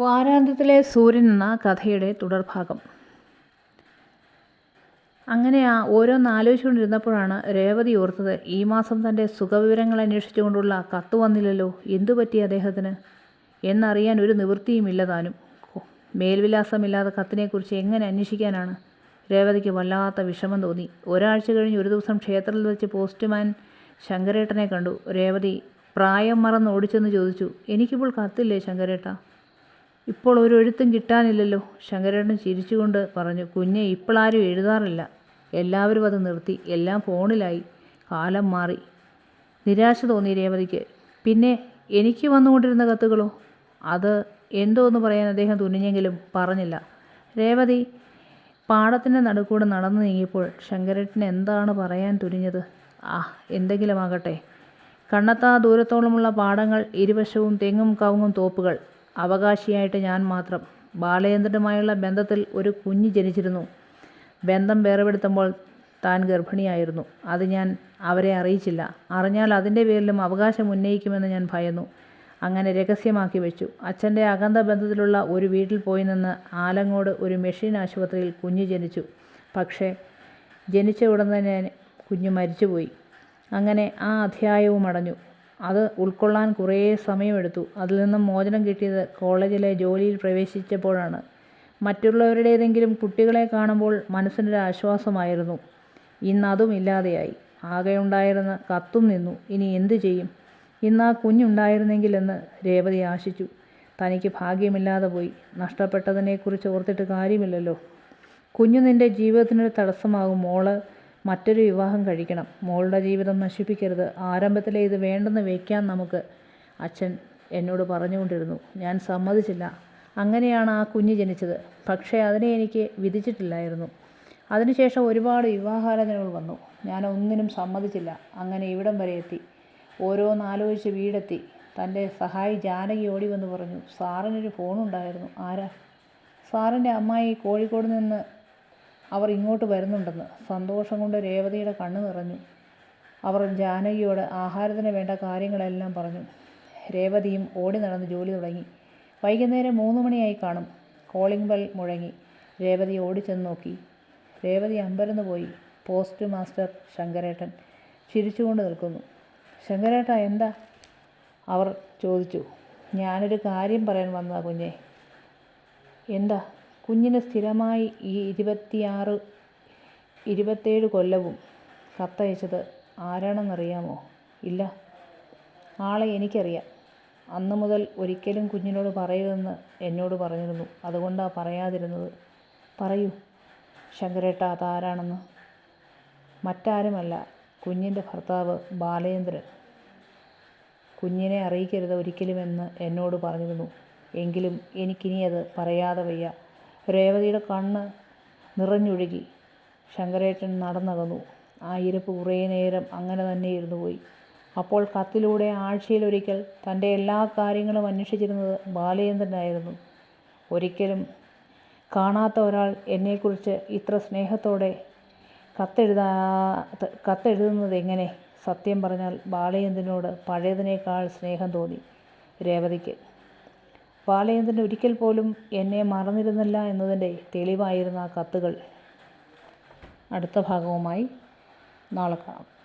വാരാന്ത്യത്തിലെ സൂര്യൻ എന്ന കഥയുടെ തുടർഭാഗം. അങ്ങനെ ആ ഓരോന്ന് ആലോചിച്ചുകൊണ്ടിരുന്നപ്പോഴാണ് രേവതി ഓർത്തത് ഈ മാസം തന്റെ സുഖവിവരങ്ങൾ അന്വേഷിച്ചുകൊണ്ടുള്ള കത്ത് വന്നില്ലല്ലോ എന്തു പറ്റി അദ്ദേഹത്തിന്? എന്നറിയാൻ ഒരു നിവൃത്തിയുമില്ല താനും. മേൽവിലാസമില്ലാത്ത കത്തിനെക്കുറിച്ച് എങ്ങനെ അന്വേഷിക്കാനാണ്? രേവതിക്ക് വല്ലാത്ത വിഷമം തോന്നി. ഒരാഴ്ച കഴിഞ്ഞ് ഒരു ദിവസം ക്ഷേത്രത്തിൽ വെച്ച് പോസ്റ്റ്മാൻ ശങ്കരേട്ടനെ കണ്ടു. രേവതി പ്രായം മറന്ന് ഓടിച്ചെന്ന് ചോദിച്ചു എനിക്കിപ്പോൾ കത്തില്ലേ ശങ്കരേട്ട? ഇപ്പോൾ ഒരു എഴുത്തും കിട്ടാനില്ലല്ലോ. ശങ്കരേട്ടൻ ചിരിച്ചുകൊണ്ട് പറഞ്ഞു കുഞ്ഞെ ഇപ്പോഴാരും എഴുതാറില്ല. എല്ലാവരും അത് നിർത്തി. എല്ലാം ഫോണിലായി. കാലം മാറി. നിരാശ തോന്നി രേവതിക്ക്. പിന്നെ എനിക്ക് വന്നുകൊണ്ടിരുന്ന കത്തുകളോ? അത് എന്തോ എന്ന് പറയാൻ അദ്ദേഹം തുനിഞ്ഞെങ്കിലും പറഞ്ഞില്ല. രേവതി പാടത്തിന്റെ നടുക്കൂടെ നടന്നു നീങ്ങിയപ്പോൾ ശങ്കരേട്ടന് എന്താണ് പറയാൻ തുനിഞ്ഞത്? ആ എന്തെങ്കിലും ആകട്ടെ കണ്ണത്താ ദൂരത്തോളമുള്ള പാടങ്ങൾ ഇരുവശവും തെങ്ങും കവുങ്ങും തോപ്പുകൾ. അവകാശിയായിട്ട് ഞാൻ മാത്രം. ബാലചന്ദ്രനുമായുള്ള ബന്ധത്തിൽ ഒരു കുഞ്ഞ് ജനിച്ചിരുന്നു. ബന്ധം വേർപെടുത്തുമ്പോൾ താൻ ഗർഭിണിയായിരുന്നു. അത് ഞാൻ അവരെ അറിയിച്ചില്ല. അറിഞ്ഞാൽ അതിന്റെ പേരിലും അവകാശം ഉന്നയിക്കുമെന്ന് ഞാൻ ഭയന്നു. അങ്ങനെ രഹസ്യമാക്കി വെച്ചു. അച്ഛന്റെ അകന്ത ബന്ധത്തിലുള്ള ഒരു വീട്ടിൽ പോയി നിന്ന് ആലങ്ങോട് ഒരു മെഷീൻ ആശുപത്രിയിൽ കുഞ്ഞ് ജനിച്ചു. പക്ഷേ ജനിച്ച ഉടൻ തന്നെ കുഞ്ഞ് മരിച്ചുപോയി. അങ്ങനെ ആ അധ്യായവും അടഞ്ഞു. അത് ഉൾക്കൊള്ളാൻ കുറേ സമയമെടുത്തു. അതിൽ നിന്നും മോചനം കിട്ടിയത് കോളേജിലെ ജോലിയിൽ പ്രവേശിച്ചപ്പോഴാണ്. മറ്റുള്ളവരുടേതെങ്കിലും കുട്ടികളെ കാണുമ്പോൾ മനസ്സിനൊരു ആശ്വാസമായിരുന്നു. ഇന്ന് അതും ഇല്ലാതെയായി. ആകെ ഉണ്ടായിരുന്ന കത്തും നിന്നു. ഇനി എന്തു ചെയ്യും? ഇന്ന് ആ കുഞ്ഞുണ്ടായിരുന്നെങ്കിലെന്ന് രേവതി ആശിച്ചു. തനിക്ക് ഭാഗ്യമില്ലാതെ പോയി. നഷ്ടപ്പെട്ടതിനെക്കുറിച്ച് ഓർത്തിട്ട് കാര്യമില്ലല്ലോ. കുഞ്ഞു നിന്റെ ജീവിതത്തിനൊരു തടസ്സമാകും. മോൾ മറ്റൊരു വിവാഹം കഴിക്കണം. മോളുടെ ജീവിതം നശിപ്പിക്കരുത്. ആരംഭത്തിലേ ഇത് വേണ്ടെന്ന് വയ്ക്കാൻ നമുക്ക് അച്ഛൻ എന്നോട് പറഞ്ഞുകൊണ്ടിരുന്നു. ഞാൻ സമ്മതിച്ചില്ല. അങ്ങനെയാണ് ആ കുഞ്ഞ് ജനിച്ചത്. പക്ഷേ അതിനെ എനിക്ക് വിധിച്ചിട്ടില്ലായിരുന്നു. അതിനുശേഷം ഒരുപാട് വിവാഹാലോചനകൾ വന്നു. ഞാൻ ഒന്നിനും സമ്മതിച്ചില്ല. അങ്ങനെ ഇവിടം വരെ എത്തി. ഓരോന്നാലോചിച്ച് വീടെത്തി. തന്റെ സഹായി ജാനകി ഓടി വന്ന് പറഞ്ഞു സാറിനൊരു ഫോണുണ്ടായിരുന്നു. ആരാ? സാറിന്റെ അമ്മായി കോഴിക്കോട് നിന്ന് അവർ ഇങ്ങോട്ട് വരുന്നുണ്ടെന്ന് സന്തോഷം കൊണ്ട് രേവതിയുടെ കണ്ണ് നിറഞ്ഞു. അവർ ജാനകിയോട് ആഹാരത്തിന് വേണ്ട കാര്യങ്ങളെല്ലാം പറഞ്ഞു. രേവതിയും ഓടി നടന്ന് ജോലി തുടങ്ങി. വൈകുന്നേരം മൂന്ന് മണിയായി കാണും. കോളിംഗ് ബെൽ മുഴങ്ങി. രേവതി ഓടിച്ചെന്ന് നോക്കി. രേവതി അമ്പരന്ന് പോയി. പോസ്റ്റ് മാസ്റ്റർ ശങ്കരേട്ടൻ ചിരിച്ചുകൊണ്ട് നിൽക്കുന്നു. ശങ്കരേട്ട എന്താ? അവർ ചോദിച്ചു. ഞാനൊരു കാര്യം പറയാൻ വന്നതാ കുഞ്ഞേ. എന്താ? കുഞ്ഞിന് ഈ ഇരുപത്തിയാറ് ഇരുപത്തേഴ് കൊല്ലവും കത്തയച്ചത് ആരാണെന്നറിയാമോ? ഇല്ല. ആളെ എനിക്കറിയാം. അന്ന് മുതൽ ഒരിക്കലും കുഞ്ഞിനോട് പറയരുതെന്ന് എന്നോട് പറഞ്ഞിരുന്നു. അതുകൊണ്ടാണ് പറയാതിരുന്നത്. പറയൂ. ശങ്കരേട്ട അതാരാണെന്ന് മറ്റാരുമല്ല. കുഞ്ഞിന്റെ ഭർത്താവ് ബാലേന്ദ്രൻ. കുഞ്ഞിനെ അറിയിക്കരുത് ഒരിക്കലുമെന്ന് എന്നോട് പറഞ്ഞിരുന്നു. എങ്കിലും എനിക്കിനി അത് പറയാതെ വയ്യ. രേവതിയുടെ കണ്ണ് നിറഞ്ഞൊഴുകി ശങ്കരേട്ടൻ നടന്നകന്നു. ആ ഇരിപ്പ് കുറേ നേരം അങ്ങനെ തന്നെ ഇരുന്നു പോയി. അപ്പോൾ കത്തിലൂടെ ആഴ്ചയിലൊരിക്കൽ തന്റെ എല്ലാ കാര്യങ്ങളും അന്വേഷിച്ചിരുന്നത് ബാലചന്ദ്രനായിരുന്നു. ഒരിക്കലും കാണാത്ത ഒരാൾ എന്നെക്കുറിച്ച് ഇത്ര സ്നേഹത്തോടെ കത്തെഴുതാ കത്തെഴുതുന്നത് എങ്ങനെ? സത്യം പറഞ്ഞാൽ ബാലചന്ദ്രനോട് പഴയതിനേക്കാൾ സ്നേഹം തോന്നി രേവതിക്ക്. ബാലചന്ദ്രൻ ഒരിക്കൽ പോലും എന്നെ മറന്നിരുന്നില്ല എന്നതിന്റെ തെളിവായിരുന്ന ആ കത്തുകൾ അടുത്ത ഭാഗവുമായി നാളെ കാണാം.